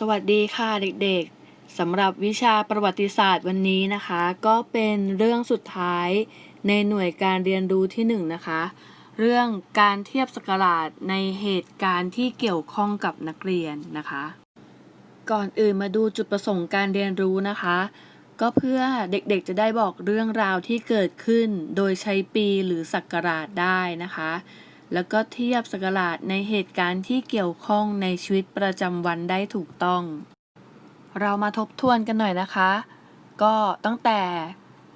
สวัสดีค่ะเด็กๆสำหรับวิชาประวัติศาสตร์วันนี้นะคะ ก็เป็นเรื่องสุดท้ายในหน่วยการเรียนรู้ที่หนึ่งนะคะ เรื่องการเทียบสกราชในเหตุการณ์ที่เกี่ยวข้องกับนักเรียนนะคะ ก่อนอื่นมาดูจุดประสงค์การเรียนรู้นะคะ ก็เพื่อเด็กๆจะได้บอกเรื่องราวที่เกิดขึ้น โดยใช้ปีหรือศักราชได้นะคะ แล้วก็เทียบศักราชในเหตุการณ์ที่เกี่ยวข้องในชีวิตประจำวันได้ถูกต้อง เรามาทบทวนกันหน่อยนะคะ ก็ตั้งแต่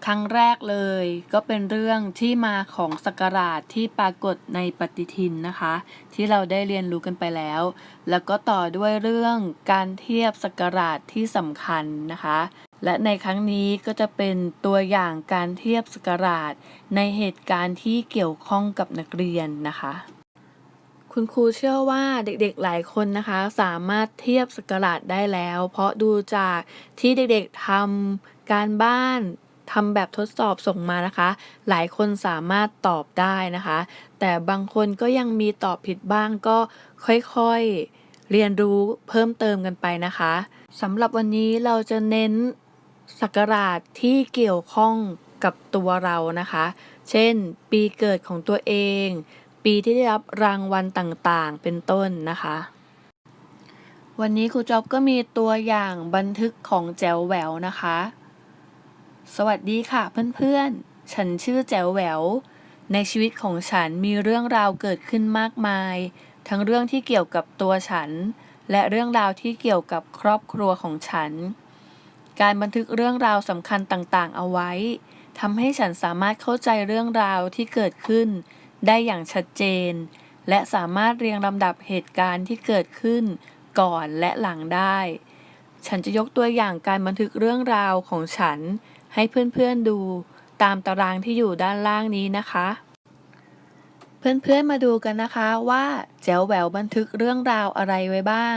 ครั้งแรกเลย ก็เป็นเรื่องที่มาของศักราชที่ปรากฏในปฏิทินนะคะ ที่เราได้เรียนรู้กันไปแล้ว แล้วก็ต่อด้วยเรื่องการเทียบศักราชที่สำคัญนะคะ และในครั้งนี้ก็จะเป็นตัวอย่างการเทียบศักราชในเหตุการณ์ที่เกี่ยวข้องกับนักเรียนนะคะ คุณครูเชื่อว่าเด็กๆหลายคนนะคะ สามารถเทียบศักราชได้แล้ว เพราะดูจากที่เด็กๆทำการบ้านทำแบบทดสอบส่งมานะคะ หลายคนสามารถตอบได้นะคะ แต่บางคนก็ยังมีตอบผิดบ้างก็ค่อยๆเรียนรู้เพิ่มเติมกันไปนะคะสำหรับวันนี้เราจะเน้น ศักราชที่เกี่ยวข้องกับตัวเรานะคะ เช่น ปีเกิดของตัวเอง ปีที่ได้รับรางวัลต่างๆ เป็นต้นนะคะ วันนี้ครูจอบก็มีตัวอย่างบันทึกของแจ๋วแหววนะคะ สวัสดีค่ะเพื่อนๆ ฉันชื่อแจ๋วแหวว ในชีวิตของฉันมีเรื่องราวเกิดขึ้นมากมาย ทั้งเรื่องที่เกี่ยวกับตัวฉัน และเรื่องราวที่เกี่ยวกับครอบครัวของฉัน การบันทึกเรื่องราวสำคัญต่างๆ เอาไว้ทำให้ฉันสามารถเข้าใจเรื่องราวที่เกิดขึ้น ได้อย่างชัดเจน และสามารถเรียงลำดับเหตุการณ์ที่เกิดขึ้น ก่อนและหลังได้ ฉันจะยกตัวอย่างการบันทึกเรื่องราวของฉัน ให้เพื่อนๆดู ตามตารางที่อยู่ด้านล่างนี้นะคะ เพื่อนๆมาดูกันนะคะว่าแจ๋วแหววบันทึกเรื่องราวอะไรไว้บ้าง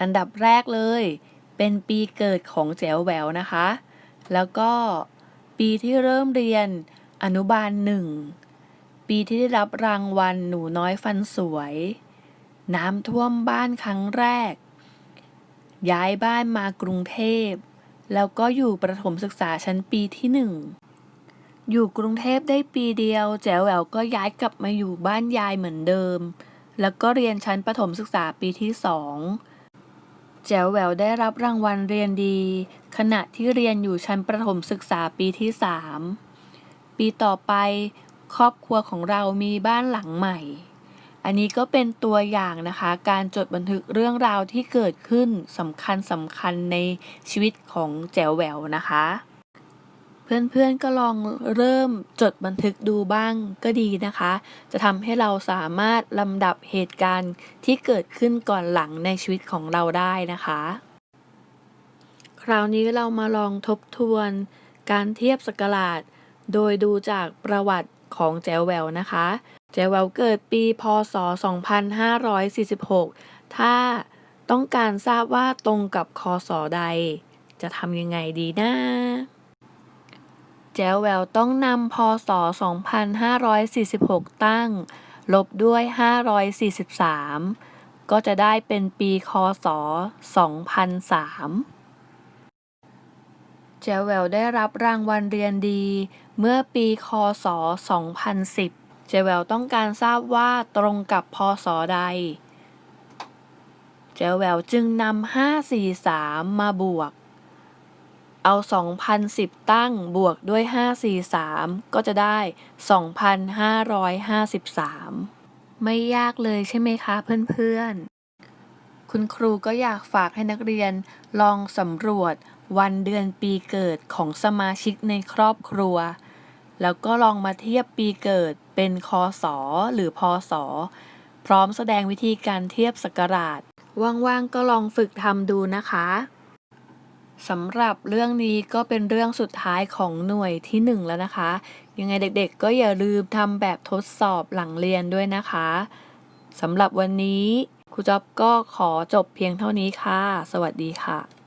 อันดับแรกเลย เป็นปีเกิดของแจ๋วแหววนะคะ แล้วก็ปีที่เริ่มเรียนอนุบาลหนึ่ง ปีที่ได้รับรางวัลหนูน้อยฟันสวย น้ำท่วมบ้านครั้งแรก ย้ายบ้านมากรุงเทพ แล้วก็อยู่ประถมศึกษาชั้นปีที่หนึ่ง อยู่กรุงเทพได้ปีเดียว แจ๋วแหววก็ย้ายกลับมาอยู่บ้านยายเหมือนเดิม แล้วก็เรียนชั้นประถมศึกษาปีที่สอง แจ๋วแหววได้รับรางวัลเรียนดี ขณะที่เรียนอยู่ชั้นประถมศึกษาปีที่สามปีต่อไปครอบครัวของเรามีบ้านหลังใหม่ อันนี้ก็เป็นตัวอย่างนะคะ การจดบันทึกเรื่องราวที่เกิดขึ้นสำคัญสำคัญในชีวิตของแจ๋วแหววนะคะ เพื่อนๆก็ลองเริ่มจดบันทึกดูบ้างก็ดีนะคะ จะทำให้เราสามารถลำดับเหตุการณ์ที่เกิดขึ้นก่อนหลังในชีวิตของเราได้นะคะ คราวนี้เรามาลองทบทวน การเทียบสกราชโดยดูจากประวัติของแจวแววนะคะ แจวแววเกิดปีพศ 2546 ถ้าต้องการทราบว่าตรงกับคศใด จะทำยังไงดีนะ แจวแววต้องนำพศ 2546 ตั้ง ลบด้วย 543 ก็จะได้เป็นปีคศ 2003แจวแววได้รับรางวัลเรียนดี เมื่อปี คศ 2010 เจวแววต้องการทราบว่าตรงกับพศใด เจวแววจึงนำ543 มาบวก เอา 2010 ตั้งบวกด้วย 543 ก็จะได้ 2,553 ไม่ยากเลยใช่ไหมคะเพื่อนๆ คุณครูก็อยากฝากให้นักเรียนลองสำรวจวันเดือนปีเกิดของสมาชิกในครอบครัว แล้วก็ลองมาเทียบปีเกิดเป็นคศหรือพศพร้อมแสดงวิธีการเทียบศักราช ว่างๆก็ลองฝึกทำดูนะคะ สำหรับเรื่องนี้ก็เป็นเรื่องสุดท้ายของหน่วยที่หนึ่งแล้วนะคะ ยังไงเด็กๆ ก็อย่าลืมทำแบบทดสอบหลังเรียนด้วยนะคะสำหรับวันนี้ครูจ๊อบก็ขอจบเพียงเท่านี้ค่ะ สวัสดีค่ะ